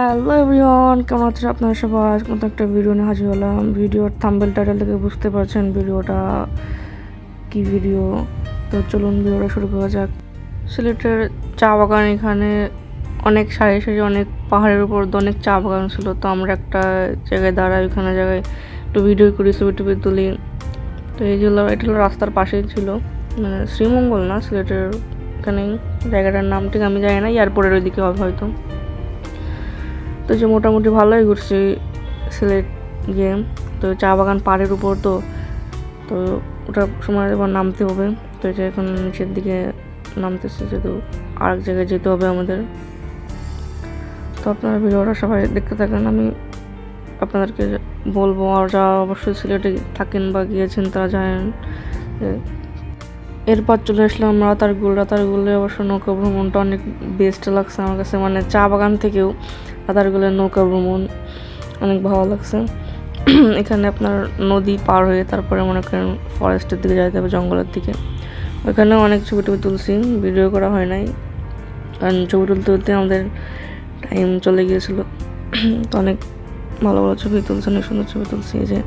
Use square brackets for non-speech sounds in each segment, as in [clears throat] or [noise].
Hello everyone কেমন আছেন আপনারা সবাই? আজ মতো একটা ভিডিও নিয়ে হাজির হলাম। ভিডিওর থাম্বেল টাইটেল থেকে বুঝতে পারছেন ভিডিওটা কি ভিডিও তো চলুন ভিডিওটা শুরু করা যাক। সিলেটের চা বাগান এখানে অনেক সারি সারি, অনেক পাহাড়ের উপর অনেক চা বাগান ছিল। তো আমরা একটা জায়গায় দাঁড়াই ওখানে জায়গায় একটু ভিডিও করি, ছবি টবি তুলি। তো এই হলো, এটা হলো রাস্তার পাশেই ছিল। মানে শ্রীমঙ্গল না সিলেটের এখানে জায়গাটার নাম ঠিক আমি জানি না এয়ারপোর্টের ওইদিকে হবে হয়তো। তো যে মোটামুটি ভালোই ঘুরছি সিলেট গিয়ে। তো চা বাগান পাড়ের উপর তো তো ওটার সময় এবার নামতে হবে। তো এটা এখন নিচের দিকে নামতেছে, যেহেতু আরেক জায়গায় যেতে হবে আমাদের। তো আপনারা ভিডিওটা সবাই দেখতে থাকেন। আমি আপনাদেরকে বলব, আর যারা অবশ্যই সিলেটে থাকেন বা গিয়েছেন, তারা জানেন এরপর চলে আসলাম রাতারগুল। রাতারগুলে অবশ্য নৌকা ভ্রমণটা অনেক বেস্ট লাগছে আমার কাছে। মানে চা বাগান থেকেও রাতারগুলের নৌকা ভ্রমণ অনেক ভালো লাগছে। [clears throat] এখানে আপনার নদী পার হয়ে তারপরে মনে করেন ফরেস্টের দিকে যাইতে হবে, জঙ্গলের দিকে। ওইখানে অনেক ছবি টবি তুলছি ভিডিও করা হয় নাই। কারণ ছবি তুলতে তুলতে আমাদের টাইম চলে গিয়েছিল। [clears throat] তো অনেক ভালো ভালো ছবি তুলছে, অনেক সুন্দর ছবি তুলছি যে।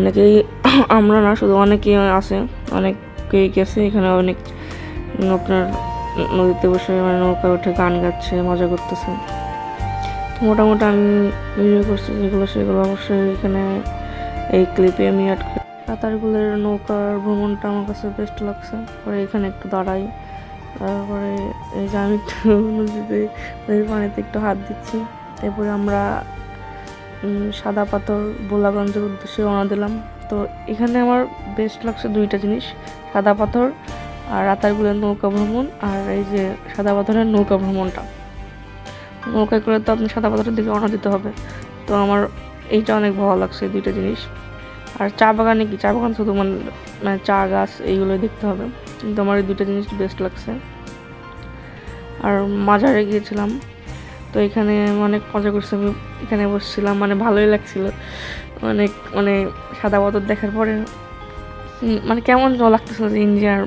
অনেকেই [clears throat] আমরা না, শুধু অনেকেই আছে, অনেকেই গেছে। এখানে অনেক আপনার নদীতে বসে মানে নৌকা উঠে গান গাচ্ছে, মজা করতেছে। মোটামুটি আমি ভিডিও করছি যেগুলো, সেগুলো অবশ্যই এখানে এই ক্লিপে আমি অ্যাড করি। সাঁতারগুলোর নৌকার ভ্রমণটা আমার কাছে বেস্ট লাগছে। পরে এখানে একটু দাঁড়াই। তারপরে এই যে আমি একটু [laughs] নদীতে, নদীর পানিতে একটু হাত দিচ্ছি। এরপরে আমরা সাদা পাথর বোলাগঞ্জের উদ্দেশ্যে রওনা দিলাম। তো এখানে আমার বেস্ট লাগছে দুইটা জিনিস, সাদা পাথর আর রাতারগুলের নৌকা ভ্রমণ আর এই যে সাদা পাথরের নৌকা ভ্রমণটা। নৌকায় করে তো আপনি সাদা পাথরের দিকে রওনা দিতে হবে। তো আমার এইটা অনেক ভালো লাগছে দুইটা জিনিস। আর চা বাগানে কি? চা বাগান শুধু মানে মানে চা, গাছ এইগুলোই দেখতে হবে। কিন্তু আমার এই দুইটা জিনিস বেস্ট লাগছে। আর মাজারে গিয়েছিলাম। তো এখানে অনেক মজা করছে আমি। এখানে বসছিলাম মানে ভালোই লাগছিল। অনেক মানে সাদা পাথর দেখার পরে মানে কেমন লাগতেছিল যে ইন্ডিয়ার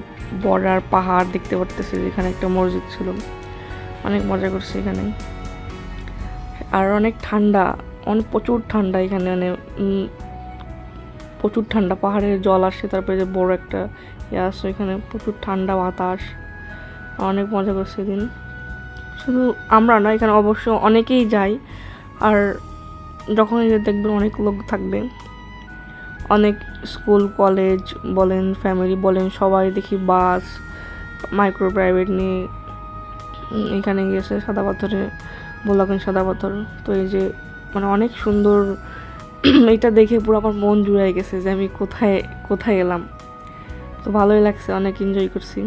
বর্ডার পাহাড় দেখতে পারতেছি যেখানে একটা মসজিদ ছিল। অনেক মজা করছি এখানে। আর অনেক ঠান্ডা, অনেক প্রচুর ঠান্ডা এখানে মানে প্রচুর ঠান্ডা, পাহাড়ের জল আসে, তারপরে যে বড় একটা ইয়ে আসছে এখানে প্রচুর ঠান্ডা বাতাস, অনেক মজা করছে এদিন শুধু আমরা না, এখানে অবশ্য অনেকেই যাই, আর যখন দেখবেন অনেক লোক থাকবে। অনেক স্কুল, কলেজ বলেন, ফ্যামিলি বলেন, সবাই দেখি বাস, মাইক্রো প্রাইভেট নিয়ে এখানে গিয়েছে সাদা পাথরে। বললাম সাদা পাথর। তো এই যে মানে অনেক সুন্দর [clears throat] এটা দেখে পুরো আমার মন জুড়াই গেছে যে আমি কোথায় কোথায় এলাম। তো ভালোই লাগছে, অনেক এনজয় করছি।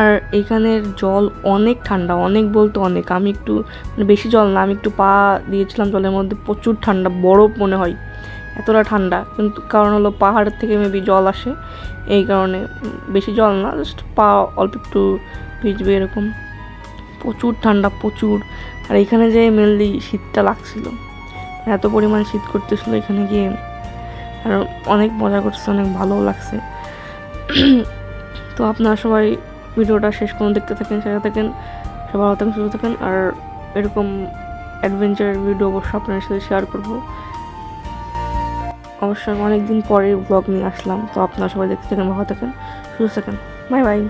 আর এখানের জল অনেক ঠান্ডা, অনেক বলতে অনেক। আমি একটু মানে বেশি জল না, আমি একটু পা দিয়েছিলাম জলের মধ্যে, প্রচুর ঠান্ডা, বরফ মনে হয়। এতটা ঠান্ডা, কিন্তু কারণ হলো পাহাড়ের থেকে মেবি জল আসে। এই কারণে বেশি জল না জাস্ট পা অল্প একটু ভিজবে এরকম। প্রচুর ঠান্ডা, প্রচুর। আর এখানে যে মেনলি শীতটা লাগছিল, এত পরিমাণ শীত করতেছিল এখানে গিয়ে। আর অনেক মজা করছে, অনেক ভালোও লাগছে। তো আপনারা সবাই ভিডিওটা শেষ পর্যন্ত দেখতে থাকেন সেটা থাকেন, সবাই ভালো থাকেন, সুস্থ থাকেন। আর এরকম অ্যাডভেঞ্চারের ভিডিও অবশ্যই আপনার সাথে শেয়ার করব। অবশ্যই অনেক দিন পরে ব্লগ নিয়ে আসলাম, তো আপনারা সবাই দেখতে থাকেন, ভালো থাকেন, সুস্থ থাকেন। Bye bye